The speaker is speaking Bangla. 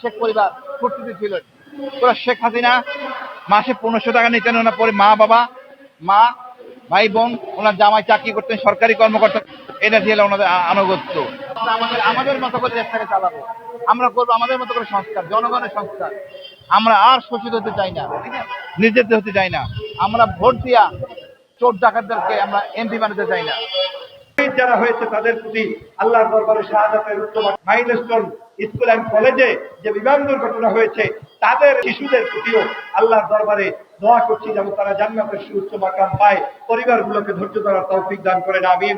শেখ পরিবার ফুর্তিতে ছিল। ওরা শেখ হাসিনা মাসে পনেরোশো টাকা নিতেন, ওনার পরে মা বাবা, মা, ভাই বোন, ওনার জামাই চাকরি করতেন, সরকারি কর্মকর্তা, এটা ছিল ওনাদের আনুগত্য। আমাদের আমাদের মতো করে দেশটাকে চালাবো। আমরা করব আমাদের মতো করে সংস্কার, জনগণের সংস্কার। আমরা আর শোষিত হতে চাই না নির্যাতিত হতে চাই না। আমরা ভোট দিয়া চোর ডাকাতদেরকে আমরা এমপি বানাতে চাই না। শহীদ যারা হয়েছে তাদের প্রতি আল্লাহর দরবারে শাহাদাতের উত্তম মাইলস্টোন স্কুল অ্যান্ড কলেজে যে বিমান দুর্ঘটনা হয়েছে, তাদের শিশুদের প্রতিও আল্লাহর দরবারে দোয়া করছি যেন তারা জান্নাতের সুউচ্চ মাকাম পায়। পরিবারগুলোকে ধৈর্য ধরার তৌফিক দান করেন, আমিন।